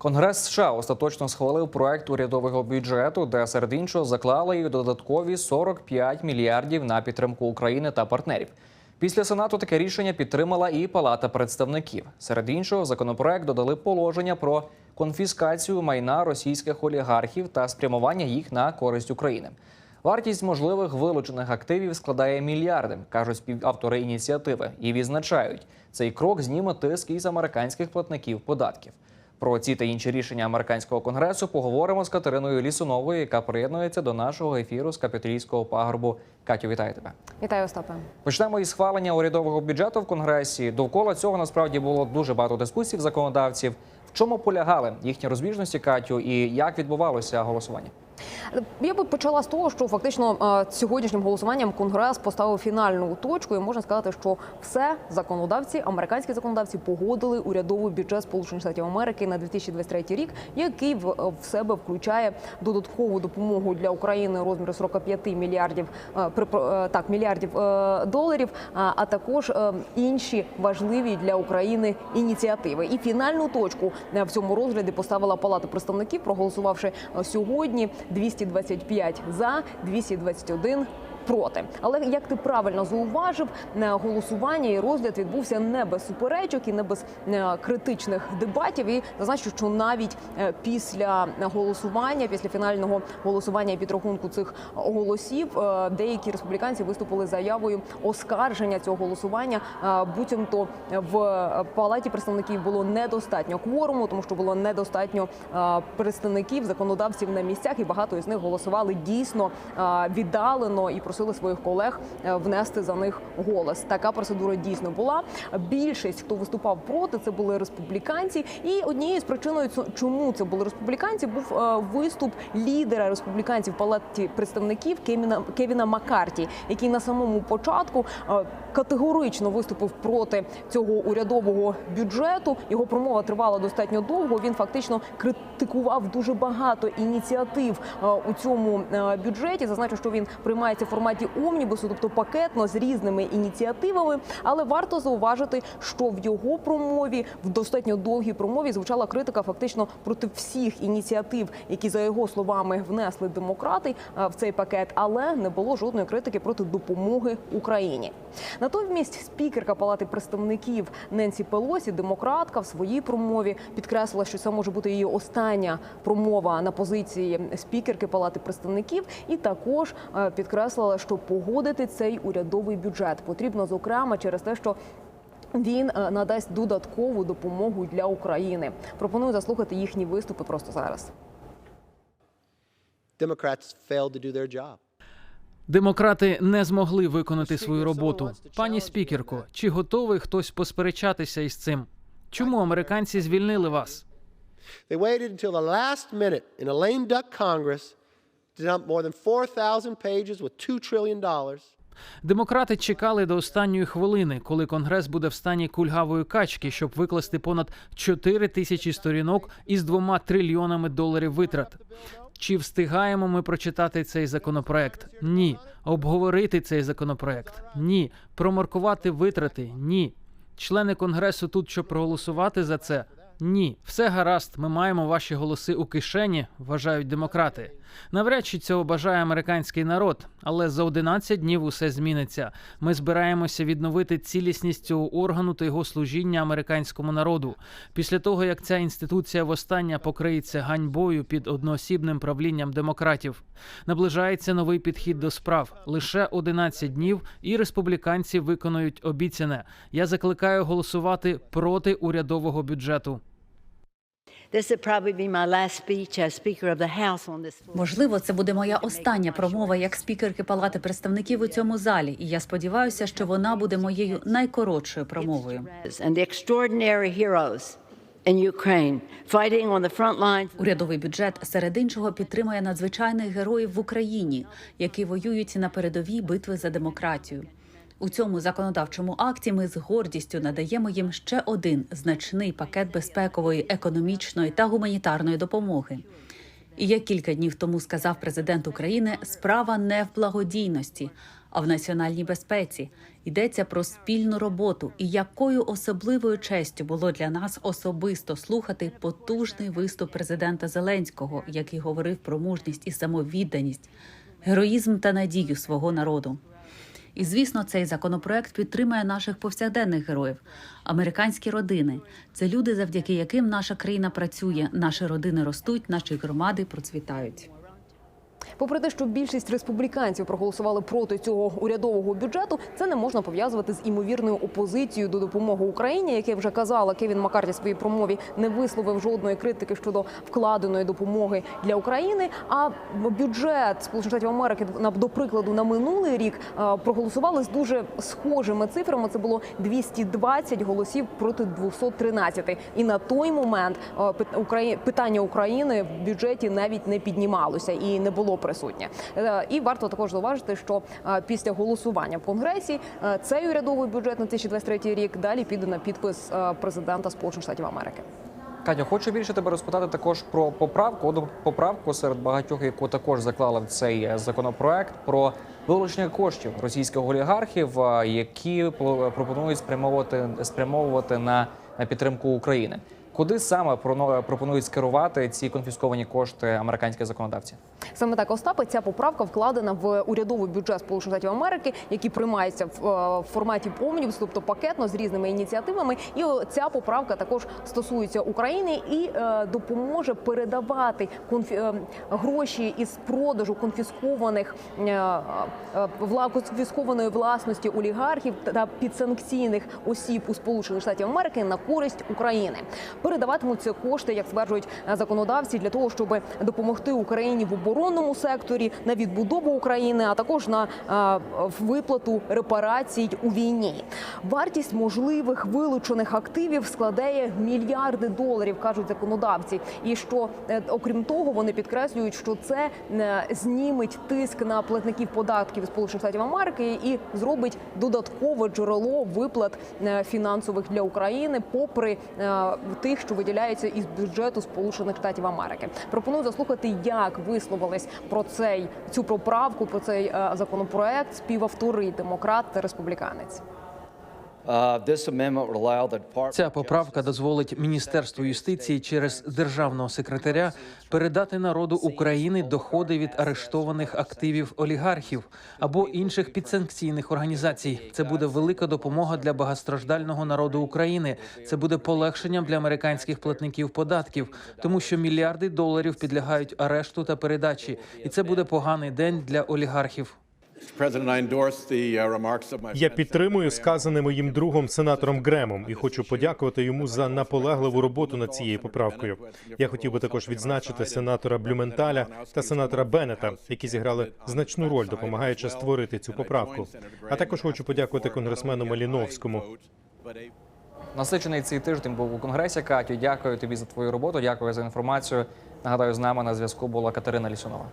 Конгрес США остаточно схвалив проект урядового бюджету, де серед іншого заклали й додаткові 45 мільярдів на підтримку України та партнерів. Після сенату таке рішення підтримала і Палата представників. Серед іншого, законопроект додали положення про конфіскацію майна російських олігархів та спрямування їх на користь України. Вартість можливих вилучених активів складає мільярди, кажуть співавтори ініціативи, і відзначають, цей крок зніме тиск із американських платників податків. Про ці та інші рішення американського конгресу поговоримо з Катериною Лісуновою, яка приєднується до нашого ефіру з капітолійського пагорбу. Катю, вітаю тебе. Вітаю, Остапе. Почнемо із схвалення урядового бюджету в конгресі. Довкола цього насправді було дуже багато дискусій в законодавців. В чому полягали їхні розбіжності, Катю, і як відбувалося голосування? Я би почала з того, що фактично е, сьогоднішнім голосуванням Конгрес поставив фінальну точку, і можна сказати, що все законодавці, американські законодавці, погодили урядовий бюджет Сполучених Штатів Америки на 2023 рік, який в, в себе включає додаткову допомогу для України у розмірі 45 мільярдів е, е, так мільярдів е, доларів, а, також е, інші важливі для України ініціативи. І фінальну точку е, в цьому розгляді поставила Палата представників, проголосувавши е, сьогодні 225 за, 221 проти. Але як ти правильно зауважив, е, голосування і розгляд відбувся не без суперечок і не без е, критичних дебатів. І зазначу, що навіть е, після голосування, після фінального голосування і підрахунку цих голосів, деякі республіканці виступили заявою оскарження цього голосування. Буцімто в палаті представників було недостатньо кворуму, тому що було недостатньо представників, законодавців на місцях, і багато із них голосували дійсно віддалено і просили своїх колег е, внести за них голос. Така процедура дійсно була. Більшість, хто виступав проти, це були республіканці. І однією з причиною, чому це були республіканці, був е, виступ лідера республіканців палаті представників Кевіна Кевіна Маккарті, який на самому початку е, категорично виступив проти цього урядового бюджету. Його промова тривала достатньо довго. Він фактично критикував дуже багато ініціатив у цьому бюджеті. Зазначу, що він приймається в форматі омнібусу, тобто пакетно з різними ініціативами. Але варто зауважити, що в його промові, в достатньо довгій промові, звучала критика фактично проти всіх ініціатив, які за його словами внесли демократи в цей пакет, але не було жодної критики проти допомоги Україні. Натомість спікерка Палати представників Ненсі Пелосі, демократка, в своїй промові підкреслила, що це може бути її остання промова на позиції спікерки Палати представників, і також е, підкреслила, що погодити цей урядовий бюджет потрібно зокрема через те, що він е, надасть додаткову допомогу для України. Пропоную заслухати їхні виступи просто зараз. Democrats failed to do their job. Демократи не змогли виконати свою роботу. Пані спікерко, чи готовий хтось посперечатися із цим? Чому американці звільнили вас? They waited until the last minute in a lame duck Congress to dump more than 4,000 pages with $2 trillion. Демократи чекали до останньої хвилини, коли конгрес буде в стані кульгавої качки, щоб викласти понад 4 тисячі сторінок із двома трильйонами доларів витрат. Чи встигаємо ми прочитати цей законопроект? Ні. Обговорити цей законопроект? Ні. Промаркувати витрати? Ні. Члени конгресу тут, щоб проголосувати за це? Ні, все гаразд. Ми маємо ваші голоси у кишені, вважають демократи. Навряд чи цього бажає американський народ, але за 11 днів усе зміниться. Ми збираємося відновити цілісність цього органу та його служіння американському народу. Після того як ця інституція востаннє покриється ганьбою під одноосібним правлінням демократів, наближається новий підхід до справ. Лише 11 днів, і республіканці виконують обіцяне. Я закликаю голосувати проти урядового бюджету. Можливо, це буде моя остання промова як спікерки Палати представників у цьому залі, і я сподіваюся, що вона буде моєю найкоротшою промовою. Урядовий бюджет серед іншого підтримує надзвичайних героїв в Україні, які воюють на передовій битви за демократію. У цьому законодавчому акті ми з гордістю надаємо їм ще один значний пакет безпекової, економічної та гуманітарної допомоги. І як кілька днів тому сказав президент України, справа не в благодійності, а в національній безпеці. Йдеться про спільну роботу. І якою особливою честю було для нас особисто слухати потужний виступ президента Зеленського, який говорив про мужність і самовідданість, героїзм та надію свого народу. І звісно, цей законопроект підтримує наших повсякденних героїв, американські родини. Це люди, завдяки яким наша країна працює, наші родини ростуть, наші громади процвітають. Попри те, що більшість республіканців проголосували проти цього урядового бюджету, це не можна пов'язувати з імовірною опозицією до допомоги Україні, яке вже казала Кевін Маккарті в своїй промові, не висловив жодної критики щодо вкладеної допомоги для України. А бюджет Сполучених Штатів Америки до прикладу на минулий рік е, проголосували з дуже схожими цифрами. Це було 220 голосів проти 213. І на той момент е, пит- питання України в бюджеті навіть не піднімалося і не було присутнє. Е, І варто також зауважити, що е, після голосування в конгресі е, цей урядовий бюджет на 2023 рік далі піде на підпис президента Сполучених Штатів Америки. Катя, хочу більше тебе розпитати також про поправку. Одну поправку серед багатьох, яку також заклали в цей законопроект про вилучення коштів російських олігархів, які пропонують спрямовувати спрямовувати на, на підтримку України. Куди саме пропонують скерувати ці конфісковані кошти американські законодавці? Саме так Остапе, ця поправка вкладена в урядовий бюджет Сполучених Штатів Америки, який приймається в е, форматі помнів, тобто пакетно з різними ініціативами. І ця поправка також стосується України і е, допоможе передавати конфі... е, гроші із продажу конфіскованих конфіскованої власності олігархів та підсанкційних осіб у Сполучених Штатів Америки на користь України. Передаватимуться кошти, як стверджують е, законодавці, для того, щоб допомогти Україні в оборонному секторі на відбудову України, а також на е, виплату репарацій у війні. Вартість можливих вилучених активів складає мільярди доларів, кажуть законодавці. І що е, окрім того, вони підкреслюють, що це зніметь тиск на платників податків Сполучених Штатів Америки і зробить додаткове джерело виплат фінансових для України, попри е, тих, що виділяється із бюджету Сполучених Штатів Америки. Пропоную заслухати, як висловились про цей цю поправку, про цей е, законопроект співавтори демократ та республіканець. Ця поправка дозволить міністерству юстиції через державного секретаря передати народу України доходи від арештованих активів олігархів або інших підсанкційних організацій. Це буде велика допомога для багатостраждального народу України. Це буде полегшенням для американських платників податків, тому що мільярди доларів підлягають арешту та передачі, і це буде поганий день для олігархів. President, I endorse the uh, remarks of my Я підтримую сказане моїм другом сенатором Гремом і хочу подякувати йому за наполегливу роботу над цією поправкою. Я хотів би також відзначити сенатора Блюменталя та сенатора Беннета, які зіграли значну роль, допомагаючи створити цю поправку. А також хочу подякувати конгресмену Маліновському. Насичений цей тиждень був у конгресі. Катю, дякую тобі за твою роботу. Дякую за інформацію. Нагадаю, з нами на зв'язку була Катерина Лісунова.